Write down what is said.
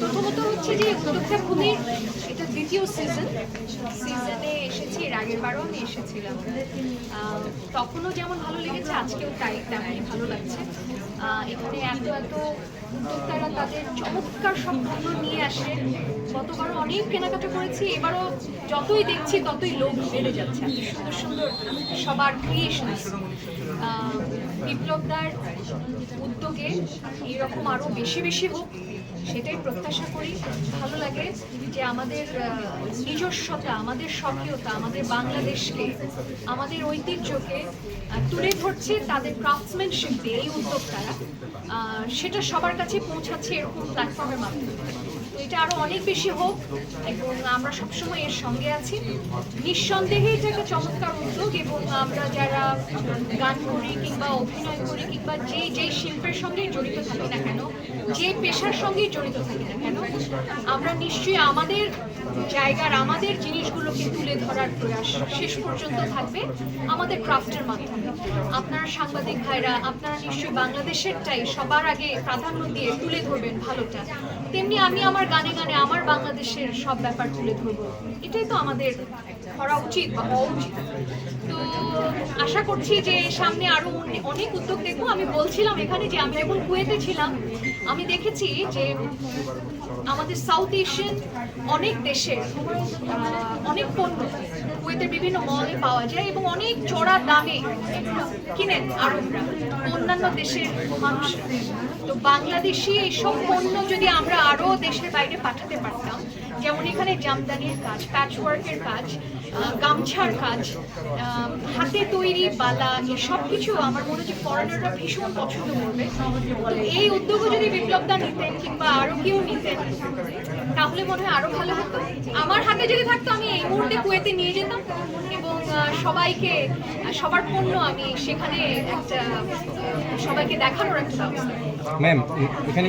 প্রথমত হচ্ছে যে উদ্যোক্তা ভূমির এটা দ্বিতীয় সিজন সিজনে এসেছি, এর আগের বারও আমি এসেছিলাম। তখনও যেমন ভালো লেগেছে, আজকেও তাই, তেমনই ভালো লাগছে। এখানে এত এত উদ্যোক্তারা তাদের চমৎকার সব নিয়ে আসে। গতবারও অনেক কেনাকাটা করেছি, এবারও যতই দেখছি ততই লোভ বেড়ে যাচ্ছে। এত সুন্দর সুন্দর সবার ক্রিয়েশনস বিপ্লবদার উদ্যোগে এরকম আরও বেশি বেশি হোক, সেটাই প্রত্যাশা করি। ভালো লাগে যে আমাদের নিজস্বতা, আমাদের স্বকীয়তা, আমাদের বাংলাদেশকে, আমাদের ঐতিহ্যকে তুলে ধরছে তাদের ক্রাফটসম্যানশিপ দিয়ে এই উদ্যোক্তারা। সেটা সবার কাছে পৌঁছাচ্ছে এরকম প্ল্যাটফর্মের মাধ্যমে। তো এটা আরও অনেক বেশি হোক, এবং আমরা সবসময় এর সঙ্গে আছি। নিঃসন্দেহে এটা একটা চমৎকার উদ্যোগ, এবং আমরা যারা গান করি কিংবা অভিনয় করি কিংবা যে যে শিল্পের সঙ্গে জড়িত থাকি না কেন যে পেশার সঙ্গেই জড়িত থাকি না কেন, আমরা নিশ্চয়ই আমাদের জায়গার, আমাদের জিনিসগুলোকে তুলে ধরার প্রয়াস শেষ পর্যন্ত থাকবে আমাদের ক্রাফটের মাধ্যমে। আপনারা সাংবাদিক ভাইরা, আপনারা নিশ্চয়ই বাংলাদেশেরটাই সবার আগে প্রাধান্য দিয়ে তুলে ধরবেন ভালোটা। তেমনি আমি আমার গানে গানে আমার বাংলাদেশের সব ব্যাপার তুলে ধরবো। এটাই তো আমাদের করা উচিত বা হওয়া উচিত। তো আশা করছি যে সামনে আরও অনেক উদ্যোগ দেখব। আমি বলছিলাম এখানে যে আমি যখন কুয়েতে ছিলাম, আমি দেখেছি যে আমাদের সাউথ এশিয়ান অনেক দেশের অনেক পণ্য কুয়েতের বিভিন্ন মলে পাওয়া যায় এবং অনেক চড়া দামে কিনেন আরবরা। অন্যান্য দেশের মানুষ। তো বাংলাদেশি এইসব পণ্য যদি আমরা আরও দেশের বাইরে পাঠাতে পারতাম, যেমন এখানে জামদানির কাজ প্যাচ ওয়ার্কের কাজ গামছার কাজ হাতে তৈরি বালা, এসব কিছু আমার মনে হচ্ছে ফরেনাররা ভীষণ পছন্দ করবে। এই উদ্যোগও যদি বিপ্লবদা নিতেন কিংবা আরও কেউ নিতেন তাহলে মনে হয় আরও ভালো হতো। আমার হাতে যদি থাকতো, আমি এই মুহূর্তে কুয়েতে নিয়ে যেতাম এবং সবাইকে সবার পণ্য আমি সেখানে একটা সবাইকে দেখানোর একটা ব্যবস্থা। ম্যাম এখানে